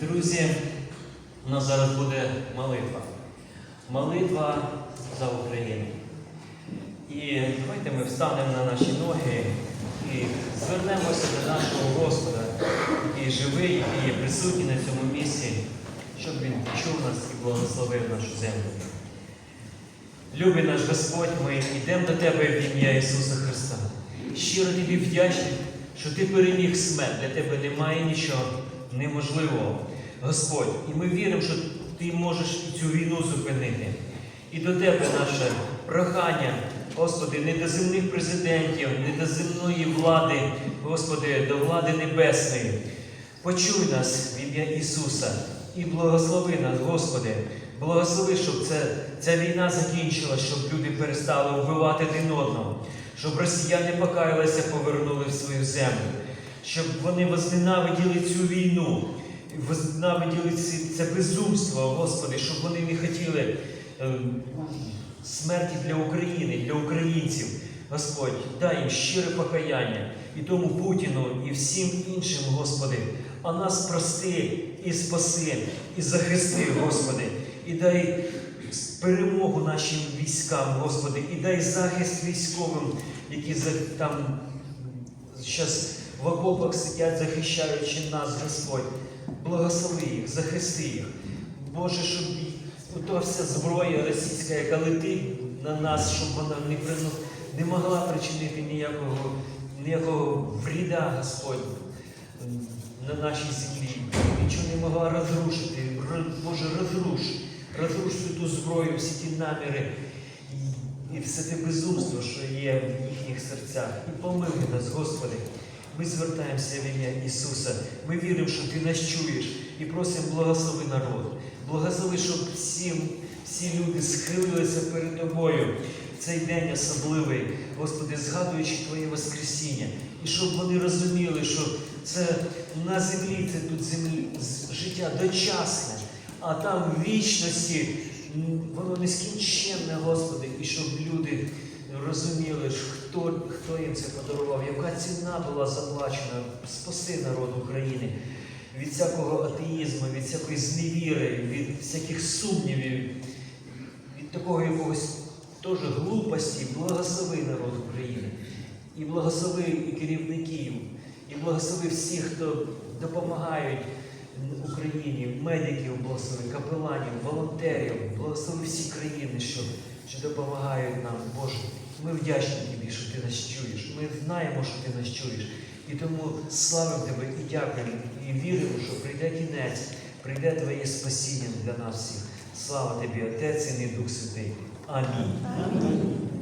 Друзі, у нас зараз буде молитва. Молитва за Україну. І давайте ми встанемо на наші ноги і звернемося до нашого Господа, який живий, який присутній на цьому місці, щоб Він почув нас і благословив нашу землю. Любий наш Господь, ми йдемо до Тебе в ім'я Ісуса Христа. Щиро тобі вдячні, що Ти переміг смерть. Для Тебе немає нічого неможливого, Господь. І ми віримо, що Ти можеш цю війну зупинити. І до Тебе наше прохання, Господи, не до земних президентів, не до земної влади, Господи, до влади небесної. Почуй нас в ім'я Ісуса і благослови нас, Господи. Благослови, щоб це, ця війна закінчилась, щоб люди перестали вбивати один одного, щоб росіяни покаялися, повернули в свою землю, щоб вони возненавиділи цю війну, возненавиділи це безумство, Господи, щоб вони не хотіли ем, смерті для України, для українців. Господь, дай їм щире покаяння і тому Путіну, і всім іншим, Господи, а нас прости і спаси, і захисти, Господи, і дай перемогу нашим військам, Господи, і дай захист військовим, які там зараз в окопах сидять, захищаючи нас, Господь. Благослови їх, захисти їх. Боже, щоб та вся зброя російська, яка летить на нас, щоб вона не, прину, не могла причинити ніякого, ніякого вріда, Господь, на нашій землі. Нічого не могла розрушити. Боже, розруш. Розруш всю ту зброю, всі ті наміри і все те безумство, що є в їхніх серцях. І помилуй нас, Господи. Ми звертаємося в ім'я Ісуса. Ми віримо, що Ти нас чуєш і просимо благослови народ. Благослови, щоб всі, всі люди схилилися перед Тобою цей день особливий, Господи, згадуючи Твоє Воскресіння. І щоб вони розуміли, що це на землі, це тут землі, життя дочасне, а там в вічності воно нескінченне, Господи, і щоб люди розуміли, хто, хто їм це подарував, яка ціна була заплачена, спаси народ України від всякого атеїзму, від всякої зневіри, від всяких сумнівів, від такого якогось теж глупості, благослови народ України. І благослови і керівників, і благослови всіх, хто допомагають Україні, медиків, благослови, капеланів, волонтерів, благослови всі країни, що, що допомагають нам. Боже, ми вдячні Тобі, що Ти нас чуєш. Ми знаємо, що Ти нас чуєш. І тому славимо Тебе і дякуємо, і віримо, що прийде кінець, прийде Твоє спасіння для нас всіх. Слава Тобі, Отець і Дух Святий. Амінь.